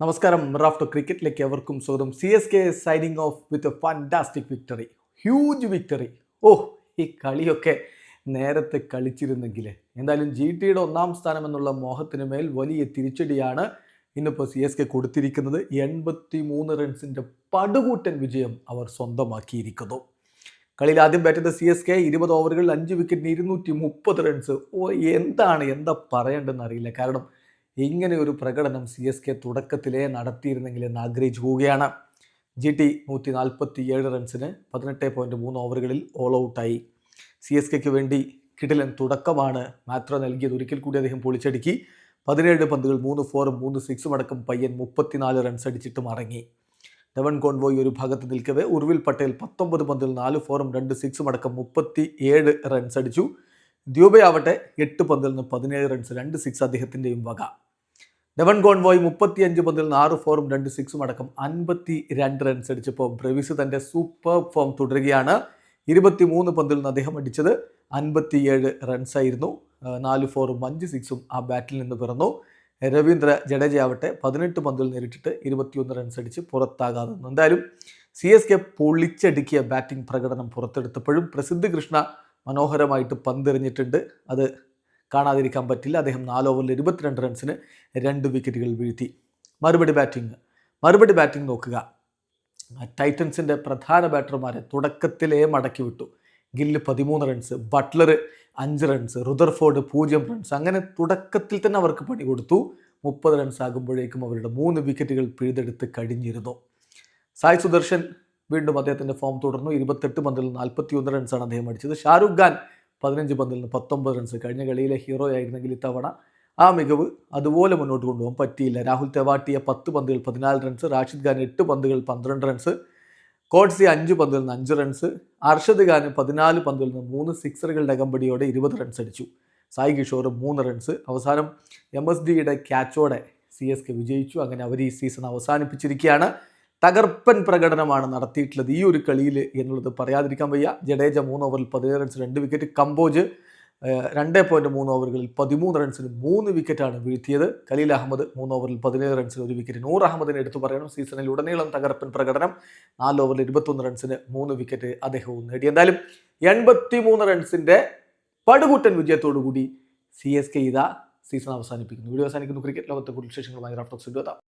നമസ്കാരം റാഫ്റ്റോ ക്രിക്കറ്റിലേക്ക് എവർക്കും സ്വാഗതം. C S K signing off with a fantastic victory huge victory oh ഈ കളിയൊക്കെ നേരത്തെ കളിച്ചിരുന്നെങ്കിൽ. എന്തായാലും ജി ടിയുടെ ഒന്നാം സ്ഥാനം എന്നുള്ള മോഹത്തിന് മേൽ വലിയ തിരിച്ചടിയാണ് ഇന്നിപ്പോൾ സി എസ് കെ കൊടുത്തിരിക്കുന്നത്. എൺപത്തി മൂന്ന് റൺസിന്റെ പടുകൂറ്റൻ വിജയം അവർ സ്വന്തമാക്കിയിരിക്കുന്നു. കളിയിൽ ആദ്യം ബാറ്റ് ചെയ്ത സി എസ് കെ ഇരുപത് ഓവറുകളിൽ അഞ്ച് വിക്കറ്റിന് ഇരുന്നൂറ്റി മുപ്പത് റൺസ് ഓ എന്താണ് എന്താ പറയേണ്ടതെന്ന് അറിയില്ല. കാരണം ഇങ്ങനെ ഒരു പ്രകടനം സി എസ് കെ തുടക്കത്തിലേ നടത്തിയിരുന്നെങ്കിൽ എന്ന് ആഗ്രഹിച്ചു പോവുകയാണ് ജി ടി നൂറ്റി നാൽപ്പത്തി ഏഴ് റൺസിന് പതിനെട്ട് പോയിന്റ് മൂന്ന് ഓവറുകളിൽ ഓൾ ഔട്ടായി സി എസ് കെക്ക് വേണ്ടി കിടിലൻ തുടക്കമാണ് മാത്ര നൽകിയത്. ഒരിക്കൽ കൂടി അദ്ദേഹം പൊളിച്ചടുക്കി. പതിനേഴ് പന്തുകൾ മൂന്ന് ഫോറും മൂന്ന് സിക്സും അടക്കം പയ്യൻ മുപ്പത്തിനാല് റൺസ് അടിച്ചിട്ട് മടങ്ങി. ധവൻ കോൺവോയ് ഒരു ഭാഗത്ത് നിൽക്കവേ ഉർവിൽ പട്ടേൽ പത്തൊമ്പത് പന്തിൽ നാല് ഫോറും രണ്ട് സിക്സും അടക്കം മുപ്പത്തി ഏഴ് റൺസ് അടിച്ചു. ദ്യൂബയാവട്ടെ എട്ട് പന്തിൽ നിന്ന് പതിനേഴ് റൺസ് രണ്ട് സിക്സ് അദ്ദേഹത്തിന്റെയും വക. ഡെവൻ ഗോൺവോയ് മുപ്പത്തിയഞ്ച് പന്തിൽ നിന്ന് ആറ് ഫോറും രണ്ട് സിക്സും അടക്കം അൻപത്തി രണ്ട് റൺസ് അടിച്ചപ്പോൾ ബ്രവിസ് തന്റെ സൂപ്പർ ഫോം തുടരുകയാണ്. ഇരുപത്തി മൂന്ന് പന്തിൽ നിന്ന് അദ്ദേഹം അടിച്ചത് അൻപത്തിയേഴ് റൺസായിരുന്നു നാല് ഫോറും അഞ്ച് സിക്സും ആ ബാറ്റിൽ നിന്ന് പിറന്നു. രവീന്ദ്ര ജഡേജയാവട്ടെ പതിനെട്ട് പന്തിൽ നേരിട്ടിട്ട് ഇരുപത്തിയൊന്ന് റൺസ് അടിച്ച് പുറത്താകാതെ എന്തായാലും സി എസ് കെ പൊളിച്ചടുക്കിയ ബാറ്റിംഗ് പ്രകടനം പുറത്തെടുത്തപ്പോഴും പ്രസിദ്ധ കൃഷ്ണ മനോഹരമായിട്ട് പന്തെറിഞ്ഞിട്ടുണ്ട്. അത് കാണാതിരിക്കാൻ പറ്റില്ല. അദ്ദേഹം നാല് ഓവറിൽ ഇരുപത്തിരണ്ട് റൺസിന് രണ്ട് വിക്കറ്റുകൾ വീഴ്ത്തി. മറുപടി ബാറ്റിംഗ്. മറുപടി ബാറ്റിംഗ് നോക്കുക. ടൈറ്റൻസിന്റെ പ്രധാന ബാറ്റർമാരെ തുടക്കത്തിലേ മടക്കി വിട്ടു. ഗില്ല് പതിമൂന്ന് റൺസ് ബട്ട്ലർ അഞ്ച് റൺസ് റുദർഫോർഡ് പൂജ്യം റൺസ് അങ്ങനെ തുടക്കത്തിൽ തന്നെ അവർക്ക് പണി കൊടുത്തു. മുപ്പത് റൺസ് ആകുമ്പോഴേക്കും അവരുടെ മൂന്ന് വിക്കറ്റുകൾ പിഴുതെടുത്ത് കഴിഞ്ഞിരുന്നു. സായ് സുദർശൻ വീണ്ടും അദ്ദേഹത്തിന്റെ ഫോം തുടർന്നു. ഇരുപത്തെട്ട് പന്തിൽ നാൽപ്പത്തി ഒന്ന് റൺസാണ് അദ്ദേഹം അടിച്ചത്. ഷാരൂഖ് ഖാൻ പതിനഞ്ച് പന്തിൽ നിന്ന് പത്തൊമ്പത് റൺസ് കഴിഞ്ഞ കളിയിലെ ഹീറോ ആയിരുന്നെങ്കിൽ ഇത്തവണ ആ മികവ് അതുപോലെ മുന്നോട്ട് കൊണ്ടുപോകാൻ പറ്റിയില്ല. രാഹുൽ തെവാട്ടിയ പത്ത് പന്തുകൾ പതിനാല് റൺസ് റാഷിദ് ഖാൻ എട്ട് പന്തുകൾ പന്ത്രണ്ട് റൺസ് കോട്സി അഞ്ച് പന്തിൽ നിന്ന് അഞ്ച് റൺസ് അർഷദ് ഖാൻ പതിനാല് പന്തിൽ നിന്ന് മൂന്ന് സിക്സറുകളുടെ അകമ്പടിയോടെ ഇരുപത് റൺസ് അടിച്ചു. സായി കിഷോർ മൂന്ന് റൺസ് അവസാനം എം എസ് ഡിയുടെ ക്യാച്ചോടെ സി എസ് കെ വിജയിച്ചു. അങ്ങനെ അവർ ഈ സീസൺ അവസാനിപ്പിച്ചിരിക്കുകയാണ്. തകർപ്പൻ പ്രകടനമാണ് നടത്തിയിട്ടുള്ളത്. ഈ ഒരു കളിയിൽ എന്നുള്ളത് പറയാതിരിക്കാൻ വയ്യ. ജഡേജ മൂന്ന് ഓവറിൽ പതിനേഴ് റൺസ് രണ്ട് വിക്കറ്റ് കമ്പോജ് രണ്ട് പോയിന്റ് മൂന്ന് ഓവറുകളിൽ പതിമൂന്ന് റൺസിന് മൂന്ന് വിക്കറ്റാണ് വീഴ്ത്തിയത്. ഖലീൽ അഹമ്മദ് മൂന്ന് ഓവറിൽ പതിനേഴ് റൺസിന് ഒരു വിക്കറ്റ് നൂർ അഹമ്മദിനെ എടുത്തു പറയണം. സീസണിൽ ഉടനീളം തകർപ്പൻ പ്രകടനം. നാല് ഓവറിൽ ഇരുപത്തൊന്ന് റൺസിന് മൂന്ന് വിക്കറ്റ് അദ്ദേഹവും നേടി. എന്തായാലും എൺപത്തി മൂന്ന് റൺസിന്റെ പടുകൂട്ടൻ വിജയത്തോടു കൂടി സി എസ് കെ ഇതാ സീസൺ അവസാനിപ്പിക്കുന്നു. വീഡിയോ അവസാനിക്കുന്നു. ക്രിക്കറ്റ് ലോകത്തെ കൂടുതൽ വിശേഷങ്ങളുമായി റാഫ്റ്റോക്സ് എത്താം.